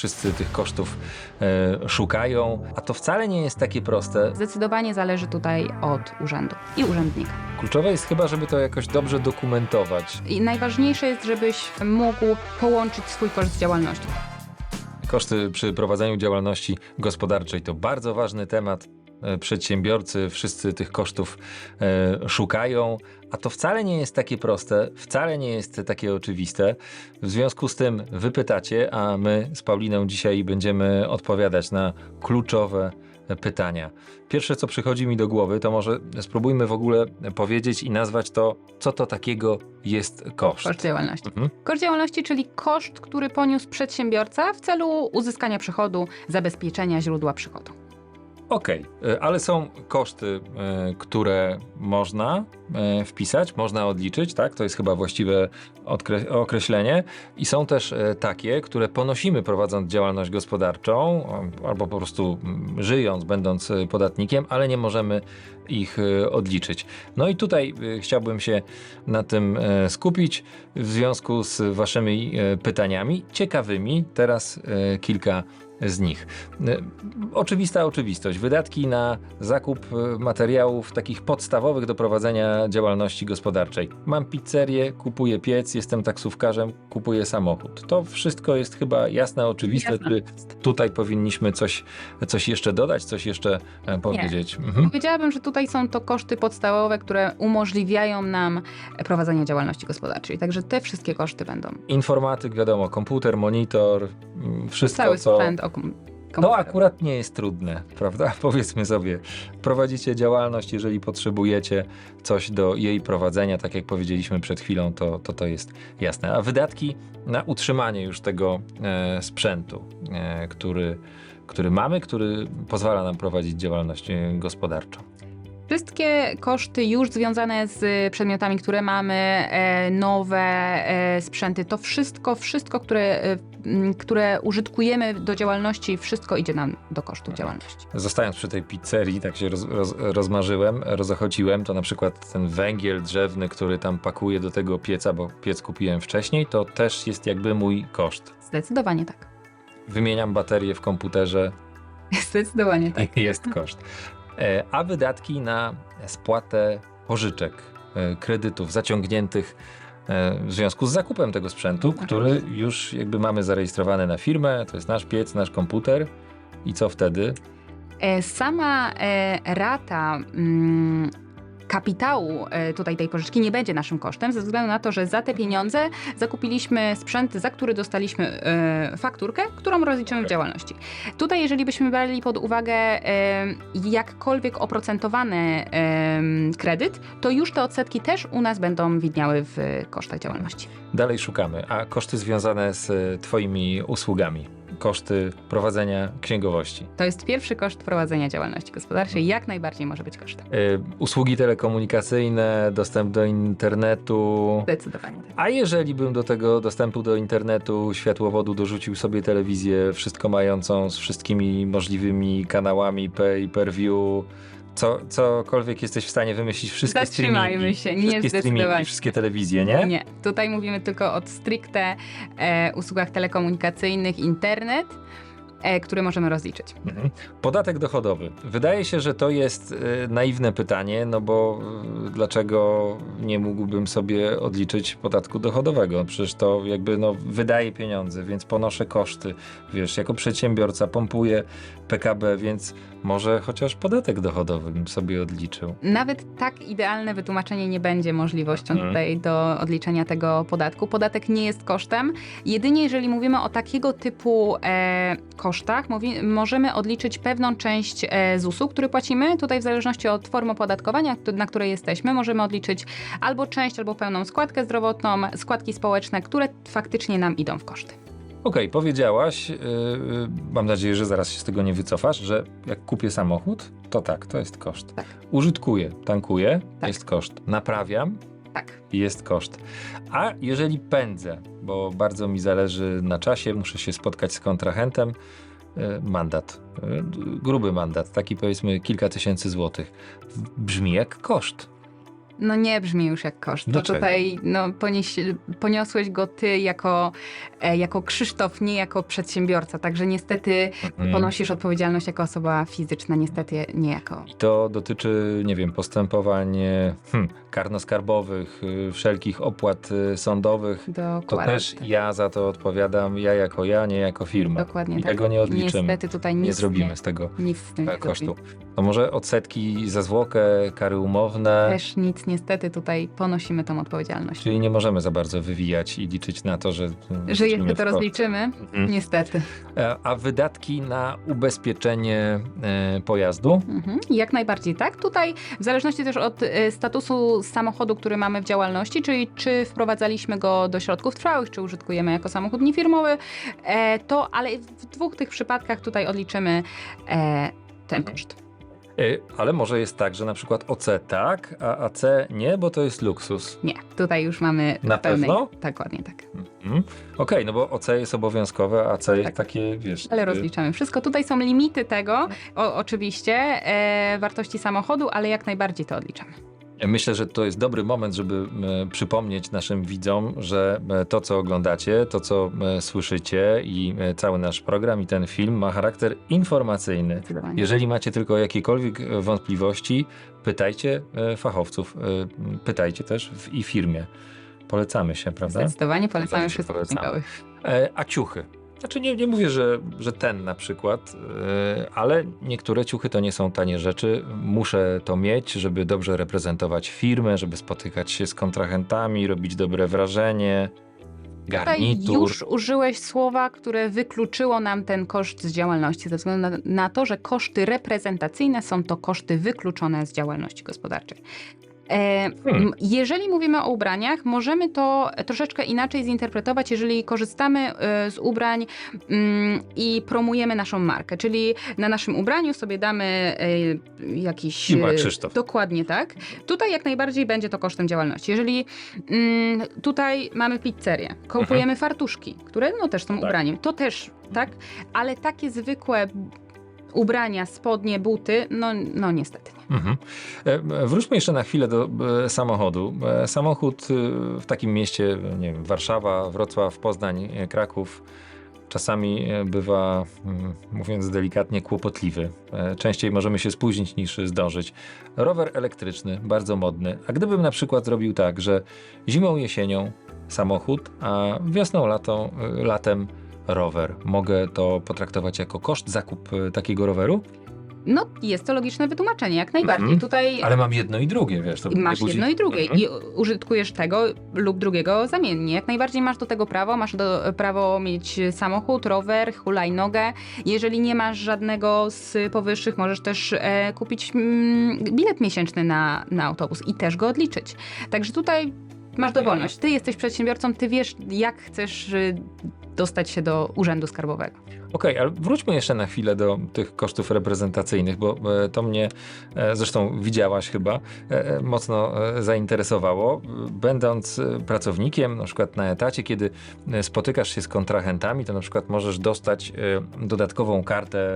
Wszyscy tych kosztów e, szukają, a to wcale nie jest takie proste. Zdecydowanie zależy tutaj od urzędu i urzędnika. Kluczowe jest chyba, żeby to jakoś dobrze dokumentować. I najważniejsze jest, żebyś mógł połączyć swój koszt z działalnością. Koszty przy prowadzeniu działalności gospodarczej to bardzo ważny temat. E, Przedsiębiorcy wszyscy tych kosztów e, szukają, a to wcale nie jest takie proste, wcale nie jest takie oczywiste. W związku z tym wypytacie, a my z Pauliną dzisiaj będziemy odpowiadać na kluczowe pytania. Pierwsze, co przychodzi mi do głowy, to może spróbujmy w ogóle powiedzieć i nazwać to, co to takiego jest koszt. Koszt działalności. Mhm. Koszt działalności, czyli koszt, który poniósł przedsiębiorca w celu uzyskania przychodu, zabezpieczenia źródła przychodu. Okej, e, ale są koszty, e, które można e, wpisać, można odliczyć, tak? To jest chyba właściwe określenie. I są też takie, które ponosimy prowadząc działalność gospodarczą, albo po prostu mm, żyjąc, będąc podatnikiem, ale nie możemy ich odliczyć. No i tutaj chciałbym się na tym skupić w związku z waszymi pytaniami ciekawymi. Teraz kilka z nich. E, Oczywista oczywistość. Wydatki na zakup e, materiałów takich podstawowych do prowadzenia działalności gospodarczej. Mam pizzerię, kupuję piec, jestem taksówkarzem, kupuję samochód. To wszystko jest chyba jasne, oczywiste. Jasne. Czy tutaj powinniśmy coś, coś jeszcze dodać, coś jeszcze e, powiedzieć? Mhm. Powiedziałabym, że tutaj są to koszty podstawowe, które umożliwiają nam prowadzenie działalności gospodarczej. Także te wszystkie koszty będą. Informatyk, wiadomo, komputer, monitor, mm, wszystko Cały co... sprzęt kom- To komputerowy. akurat nie jest trudne, prawda? Powiedzmy sobie, prowadzicie działalność, jeżeli potrzebujecie coś do jej prowadzenia, tak jak powiedzieliśmy przed chwilą, to to, to jest jasne. A wydatki na utrzymanie już tego e, sprzętu, e, który, który mamy, który pozwala nam prowadzić działalność e, gospodarczą. Wszystkie koszty już związane z przedmiotami, które mamy, e, nowe e, sprzęty, to wszystko, wszystko, które, e, które użytkujemy do działalności, wszystko idzie nam do kosztów działalności. Zostając przy tej pizzerii, tak się roz, roz, rozmarzyłem, rozochociłem, to na przykład ten węgiel drzewny, który tam pakuję do tego pieca, bo piec kupiłem wcześniej, to też jest jakby mój koszt. Zdecydowanie tak. Wymieniam baterię w komputerze, Zdecydowanie tak. jest koszt. E, A wydatki na spłatę pożyczek, e, kredytów zaciągniętych e, w związku z zakupem tego sprzętu, który już jakby mamy zarejestrowany na firmę, to jest nasz piec, nasz komputer. I co wtedy? Sama rata mm, kapitału e, tutaj tej pożyczki nie będzie naszym kosztem, ze względu na to, że za te pieniądze zakupiliśmy sprzęt, za który dostaliśmy e, fakturkę, którą rozliczymy w działalności. Tutaj, jeżeli byśmy brali pod uwagę e, jakkolwiek oprocentowany kredyt, to już te odsetki też u nas będą widniały w kosztach działalności. Dalej szukamy. A koszty związane z Twoimi usługami, koszty prowadzenia księgowości, To jest pierwszy koszt prowadzenia działalności gospodarczej, jak najbardziej może być kosztem. e, usługi telekomunikacyjne, dostęp do internetu. Zdecydowanie tak. A jeżeli bym do tego dostępu do internetu, światłowodu dorzucił sobie telewizję, wszystko mającą z wszystkimi możliwymi kanałami pay per view, co, cokolwiek jesteś w stanie wymyślić, wszystkie Zatrzymajmy streamingi, się, nie wszystkie wszystkie telewizje, nie? Nie, tutaj mówimy tylko o stricte e, usługach telekomunikacyjnych, internet, e, które możemy rozliczyć. Mhm. Podatek dochodowy. Wydaje się, że to jest e, naiwne pytanie, no bo e, dlaczego nie mógłbym sobie odliczyć podatku dochodowego? Przecież to jakby no, wydaje pieniądze, więc ponoszę koszty. Wiesz, jako przedsiębiorca pompuję PKB, więc może chociaż podatek dochodowy bym sobie odliczył. Nawet tak idealne wytłumaczenie nie będzie możliwością Mhm. tutaj do odliczenia tego podatku. Podatek nie jest kosztem. Jedynie jeżeli mówimy o takiego typu e, kosztach, mówi, możemy odliczyć pewną część e, ZUS-u, który płacimy. Tutaj w zależności od formy opodatkowania, na której jesteśmy, możemy odliczyć albo część, albo pełną składkę zdrowotną, składki społeczne, które faktycznie nam idą w koszty. Okej, powiedziałaś, yy, mam nadzieję, że zaraz się z tego nie wycofasz, że jak kupię samochód, to tak, to jest koszt. Tak. Użytkuję, tankuję, Tak. jest koszt. Naprawiam, Tak. jest koszt. A jeżeli pędzę, bo bardzo mi zależy na czasie, muszę się spotkać z kontrahentem, yy, mandat, yy, gruby mandat, taki powiedzmy kilka tysięcy złotych, brzmi jak koszt. No nie brzmi już jak koszt. To Dlaczego? tutaj no, ponieś, poniosłeś go ty jako, e, jako Krzysztof, nie jako przedsiębiorca. Także niestety Mhm. ponosisz odpowiedzialność jako osoba fizyczna, niestety nie jako. I to dotyczy, nie wiem, postępowań e, hmm, karnoskarbowych, y, wszelkich opłat y, sądowych. To Dokładnie. też ja za to odpowiadam, ja jako ja, nie jako firma. Dokładnie I tak. tego nie odliczymy. Niestety tutaj nic nie zrobimy z tego Nic z tym e, nie kosztu. zrobimy. To może odsetki za zwłokę, kary umowne, Też nic, niestety tutaj ponosimy tą odpowiedzialność. czyli nie możemy za bardzo wywijać i liczyć na to, że... y, Że jeszcze to rozliczymy? Mhm. Niestety. E, A wydatki na ubezpieczenie e, pojazdu? Mhm, jak najbardziej tak. Tutaj w zależności też od e, statusu samochodu, który mamy w działalności, czyli czy wprowadzaliśmy go do środków trwałych, czy użytkujemy jako samochód niefirmowy, to ale w dwóch tych przypadkach tutaj odliczymy ten koszt. E, Ale może jest tak, że na przykład OC tak, a AC nie, bo to jest luksus. Nie, tutaj już mamy Na pełnej. pewno? Dokładnie tak. Mhm. Okej, no bo OC jest obowiązkowe, a AC jest Tak. takie, wiesz... Ale y, rozliczamy wszystko. Tutaj są limity tego, o, oczywiście, e, wartości samochodu, ale jak najbardziej to odliczamy. Myślę, że to jest dobry moment, żeby e, przypomnieć naszym widzom, że e, to, co oglądacie, to, co e, słyszycie i cały nasz program i ten film ma charakter informacyjny. Jeżeli macie tylko jakiekolwiek wątpliwości, pytajcie fachowców, pytajcie też w i firmie. Polecamy się, prawda? Zdecydowanie polecamy wszystkich A ciuchy. Znaczy nie, nie mówię, że, że ten na przykład, e, ale niektóre ciuchy to nie są tanie rzeczy. Muszę to mieć, żeby dobrze reprezentować firmę, żeby spotykać się z kontrahentami, robić dobre wrażenie. Tutaj Garnitur. już użyłeś słowa, które wykluczyło nam ten koszt z działalności, ze względu na, na to, że koszty reprezentacyjne są to koszty wykluczone z działalności gospodarczej. E, Hmm. Jeżeli mówimy o ubraniach, możemy to troszeczkę inaczej zinterpretować, jeżeli korzystamy e, z ubrań mm, i promujemy naszą markę, czyli na naszym ubraniu sobie damy e, jakiś... I ma e, Krzysztof. Dokładnie tak. Tutaj jak najbardziej będzie to kosztem działalności. Jeżeli mm, tutaj mamy pizzerię, kupujemy fartuszki, które no też są Tak. ubraniem, to też, tak? Ale takie zwykłe ubrania, spodnie, buty, no, no niestety nie. Mhm. E, Wróćmy jeszcze na chwilę do e, samochodu. E, Samochód w takim mieście, nie wiem, Warszawa, Wrocław, Poznań, Kraków, czasami bywa, mm, mówiąc delikatnie, kłopotliwy. Częściej możemy się spóźnić niż zdążyć. Rower elektryczny, bardzo modny. A gdybym na przykład zrobił tak, że zimą, jesienią samochód, a wiosną, latą, latem rower. Mogę to potraktować jako koszt zakup e, takiego roweru? No jest to logiczne wytłumaczenie, jak najbardziej. Mhm. Tutaj Ale mam jedno i drugie, wiesz. To masz budzi- jedno i drugie Mhm. i użytkujesz tego lub drugiego zamiennie. Jak najbardziej masz do tego prawo, masz do, prawo mieć samochód, rower, hulajnogę. Jeżeli nie masz żadnego z powyższych, możesz też e, kupić mm, bilet miesięczny na, na autobus i też go odliczyć. Także tutaj masz dowolność. Ty jesteś przedsiębiorcą, ty wiesz jak chcesz y, dostać się do urzędu skarbowego. Okej, ale wróćmy jeszcze na chwilę do tych kosztów reprezentacyjnych, bo e, to mnie, e, zresztą widziałaś chyba, e, mocno zainteresowało. Będąc pracownikiem, na przykład na etacie, kiedy spotykasz się z kontrahentami, to na przykład możesz dostać dodatkową kartę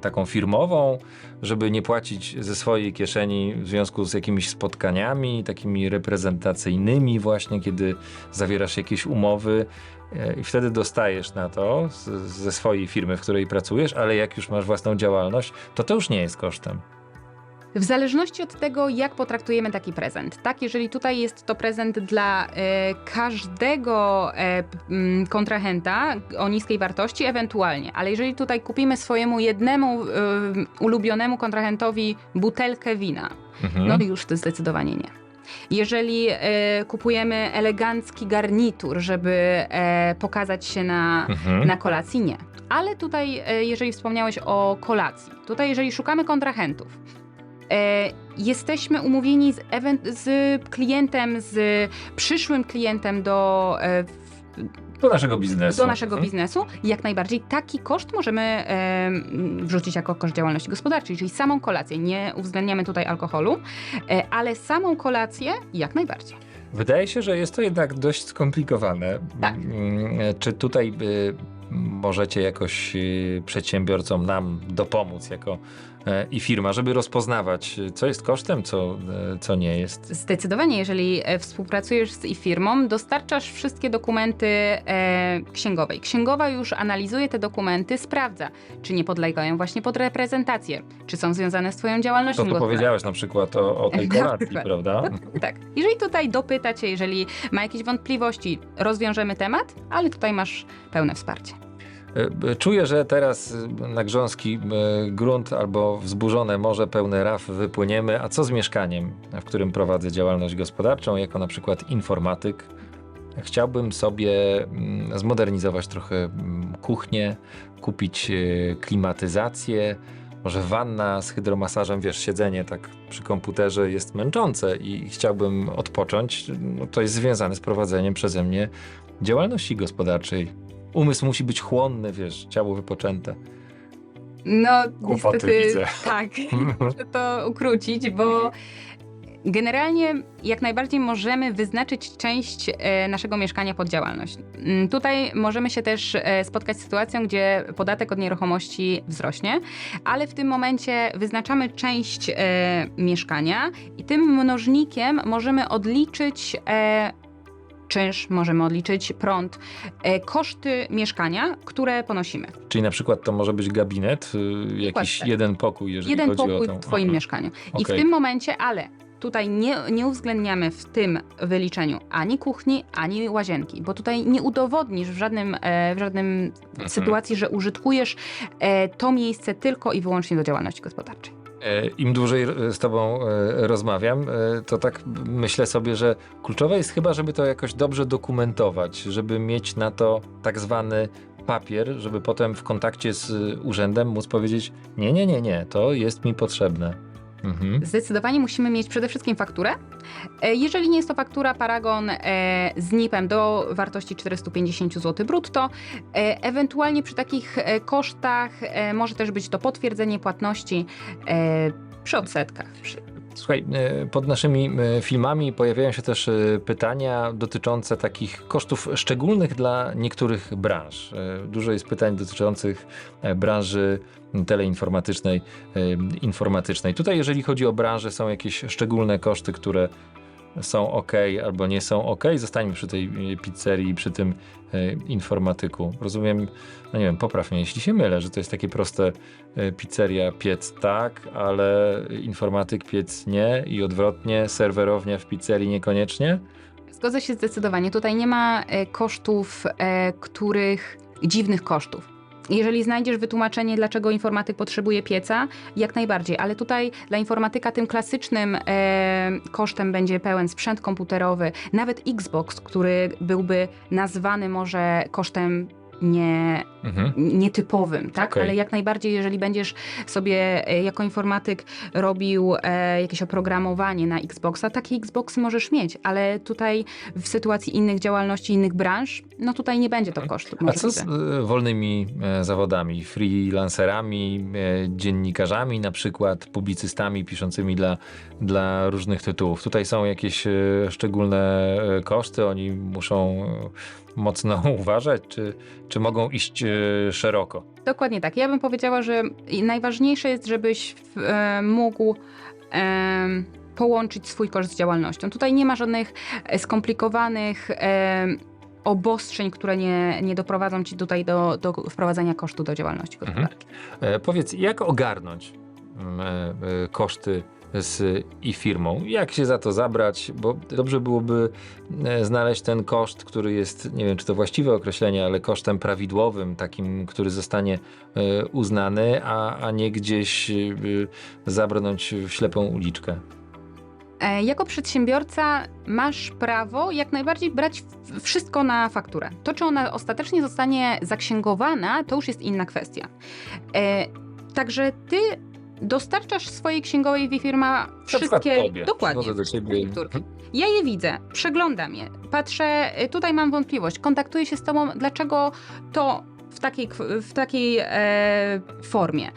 taką firmową, żeby nie płacić ze swojej kieszeni w związku z jakimiś spotkaniami, takimi reprezentacyjnymi właśnie, kiedy zawierasz jakieś umowy. E, I wtedy dostajesz na to z, ze swojej firmy, w której pracujesz, ale jak już masz własną działalność, to to już nie jest kosztem. W zależności od tego, jak potraktujemy taki prezent. Tak, jeżeli tutaj jest to prezent dla e, każdego e, kontrahenta o niskiej wartości, ewentualnie, ale jeżeli tutaj kupimy swojemu jednemu ulubionemu kontrahentowi butelkę wina, Mhm. no już to zdecydowanie nie. Jeżeli e, kupujemy elegancki garnitur, żeby e, pokazać się na, Mhm. na kolacji, nie. Ale tutaj, e, jeżeli wspomniałeś o kolacji, tutaj jeżeli szukamy kontrahentów, e, jesteśmy umówieni z, z klientem, z przyszłym klientem do, e, Do naszego biznesu. do naszego Mhm. biznesu, jak najbardziej taki koszt możemy e, wrzucić jako koszt działalności gospodarczej, czyli samą kolację. Nie uwzględniamy tutaj alkoholu, e, ale samą kolację jak najbardziej. Wydaje się, że jest to jednak dość skomplikowane. Tak. Mm, Czy tutaj y, możecie jakoś y, przedsiębiorcom nam dopomóc jako e, i firma, żeby rozpoznawać, co jest kosztem, co, e, co nie jest. Zdecydowanie, jeżeli e, współpracujesz z e-firmą, dostarczasz wszystkie dokumenty e, księgowej. Księgowa już analizuje te dokumenty, sprawdza, czy nie podlegają właśnie pod reprezentację, czy są związane z Twoją działalnością To tu powiedziałeś na przykład o, o tej kolacji, prawda? Tak. Jeżeli tutaj dopyta Cię, jeżeli ma jakieś wątpliwości, rozwiążemy temat, ale tutaj masz pełne wsparcie. E, Czuję, że teraz y, na grząski y, grunt albo wzburzone morze pełne raf wypłyniemy. A co z mieszkaniem, w którym prowadzę działalność gospodarczą, jako na przykład informatyk? Chciałbym sobie mm, zmodernizować trochę mm, kuchnię, kupić y, klimatyzację, może wanna z hydromasażem, wiesz, siedzenie tak przy komputerze jest męczące i chciałbym odpocząć. No, to jest związane z prowadzeniem przeze mnie działalności gospodarczej. Umysł musi być chłonny, wiesz, ciało wypoczęte. No, Kłopoty niestety widzę. tak, muszę to ukrócić, bo generalnie jak najbardziej możemy wyznaczyć część e, naszego mieszkania pod działalność. Mm, Tutaj możemy się też e, spotkać z sytuacją, gdzie podatek od nieruchomości wzrośnie, ale w tym momencie wyznaczamy część e, mieszkania i tym mnożnikiem możemy odliczyć czynsz, możemy odliczyć prąd, e, koszty mieszkania, które ponosimy. Czyli na przykład to może być gabinet, y, jakiś tak. jeden pokój, jeżeli jeden chodzi pokój o tą... w Twoim Aha. mieszkaniu. I w Okej. tym momencie, ale tutaj nie, nie uwzględniamy w tym wyliczeniu ani kuchni, ani łazienki, bo tutaj nie udowodnisz w żadnym, e, w żadnym Mhm. sytuacji, że użytkujesz e, to miejsce tylko i wyłącznie do działalności gospodarczej. E, Im dłużej e, z tobą e, rozmawiam, to tak myślę sobie, że kluczowe jest chyba, żeby to jakoś dobrze dokumentować, żeby mieć na to tak zwany papier, żeby potem w kontakcie z urzędem móc powiedzieć nie, nie, nie, nie, to jest mi potrzebne. Mhm. Zdecydowanie musimy mieć przede wszystkim fakturę. E, Jeżeli nie jest to faktura Paragon e, z NIP-em do wartości 450 zł brutto, e, ewentualnie przy takich kosztach może też być to potwierdzenie płatności przy odsetkach. Słuchaj, e, pod naszymi e, filmami pojawiają się też e, pytania dotyczące takich kosztów szczególnych dla niektórych branż. Dużo jest pytań dotyczących e, branży teleinformatycznej, informatycznej. Tutaj, jeżeli chodzi o branżę, są jakieś szczególne koszty, które są ok albo nie są ok. Zostańmy przy tej e, pizzerii, przy tym e, informatyku. Rozumiem, no nie wiem, popraw mnie, jeśli się mylę, że to jest takie proste e, pizzeria piec tak, ale informatyk piec nie i odwrotnie, serwerownia w pizzerii niekoniecznie. Zgodzę się zdecydowanie. Tutaj nie ma kosztów, których dziwnych kosztów. Jeżeli znajdziesz wytłumaczenie, dlaczego informatyk potrzebuje pieca, jak najbardziej, ale tutaj dla informatyka tym klasycznym e, kosztem będzie pełen sprzęt komputerowy, nawet Xbox, który byłby nazwany może kosztem nie, Mhm. nietypowym, tak? Okej. Ale jak najbardziej, jeżeli będziesz sobie e, jako informatyk robił e, jakieś oprogramowanie na Xboxa, takie Xboxy możesz mieć, ale tutaj w sytuacji innych działalności, innych branż, no tutaj nie będzie to kosztu A co z e, wolnymi e, zawodami, freelancerami, dziennikarzami, na przykład publicystami piszącymi dla, dla różnych tytułów? Tutaj są jakieś szczególne koszty, oni muszą mocno uważać, czy, czy mogą iść e, szeroko? Dokładnie tak. Ja bym powiedziała, że najważniejsze jest, żebyś e, mógł em, połączyć swój koszt z działalnością. Tutaj nie ma żadnych e, skomplikowanych obostrzeń, które nie, nie doprowadzą ci tutaj do, do wprowadzania kosztu do działalności Mhm. gospodarki. E, powiedz, jak ogarnąć mm, e, e, koszty z i firmą? Jak się za to zabrać? Bo dobrze byłoby e, znaleźć ten koszt, który jest, nie wiem czy to właściwe określenie, ale kosztem prawidłowym, takim, który zostanie e, uznany, a, a nie gdzieś e, zabrnąć w ślepą uliczkę. Jako przedsiębiorca masz prawo jak najbardziej brać wszystko na fakturę. To, czy ona ostatecznie zostanie zaksięgowana, to już jest inna kwestia. Także ty dostarczasz swojej księgowej firma Na przykład wszystkie tobie. dokładnie do ciebie. fakturki. Ja je widzę, przeglądam je, patrzę, y, tutaj mam wątpliwość, kontaktuję się z tobą, dlaczego to w takiej, w takiej e, formie.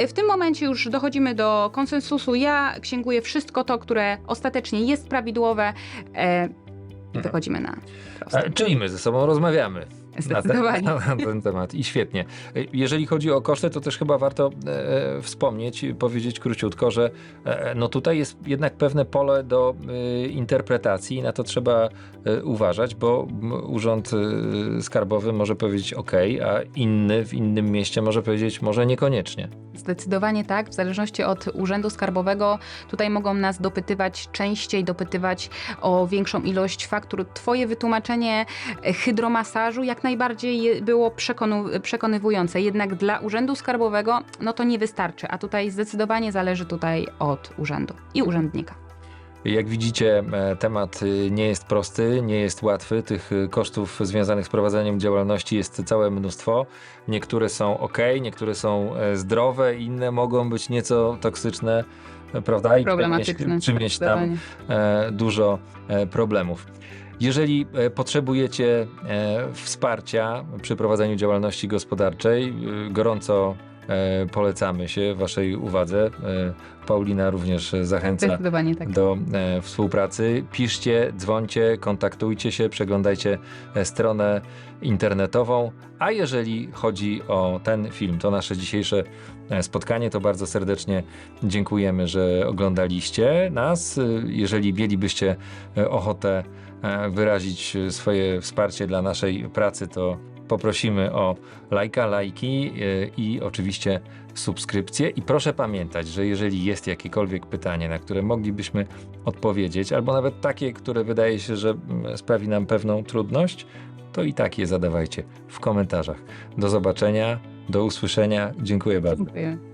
Y, W tym momencie już dochodzimy do konsensusu. Ja księguję wszystko to, które ostatecznie jest prawidłowe. E, i Mhm. wychodzimy na proste. A, Czyli my ze sobą rozmawiamy. Zdecydowanie. Na ten, na ten temat. I świetnie. Jeżeli chodzi o koszty, to też chyba warto e, wspomnieć, powiedzieć króciutko, że e, no tutaj jest jednak pewne pole do e, interpretacji i na to trzeba e, uważać, bo Urząd e, Skarbowy może powiedzieć OK, a inny w innym mieście może powiedzieć może niekoniecznie. Zdecydowanie tak, w zależności od Urzędu Skarbowego. Tutaj mogą nas dopytywać częściej, dopytywać o większą ilość faktur. Twoje wytłumaczenie e, hydromasażu jak najbardziej było przekonywujące, jednak dla Urzędu Skarbowego no to nie wystarczy, a tutaj zdecydowanie zależy tutaj od urzędu i urzędnika. Jak widzicie, e, temat y, nie jest prosty, nie jest łatwy. Tych y, kosztów związanych z prowadzeniem działalności jest całe mnóstwo. Niektóre są ok, niektóre są e, zdrowe, inne mogą być nieco toksyczne, e, prawda? I przynieść tam e, dużo e, problemów. Jeżeli e, potrzebujecie e, wsparcia przy prowadzeniu działalności gospodarczej, e, gorąco polecamy się Waszej uwadze. Paulina również zachęca tak. do współpracy. Piszcie, dzwońcie, kontaktujcie się, przeglądajcie stronę internetową. A jeżeli chodzi o ten film, to nasze dzisiejsze spotkanie, to bardzo serdecznie dziękujemy, że oglądaliście nas. Jeżeli mielibyście ochotę wyrazić e, swoje wsparcie dla naszej pracy, to poprosimy o lajka, lajki e, i oczywiście subskrypcję. I proszę pamiętać, że jeżeli jest jakiekolwiek pytanie, na które moglibyśmy odpowiedzieć, albo nawet takie, które wydaje się, że sprawi nam pewną trudność, to i tak je zadawajcie w komentarzach. Do zobaczenia, do usłyszenia. Dziękuję bardzo. Dziękuję.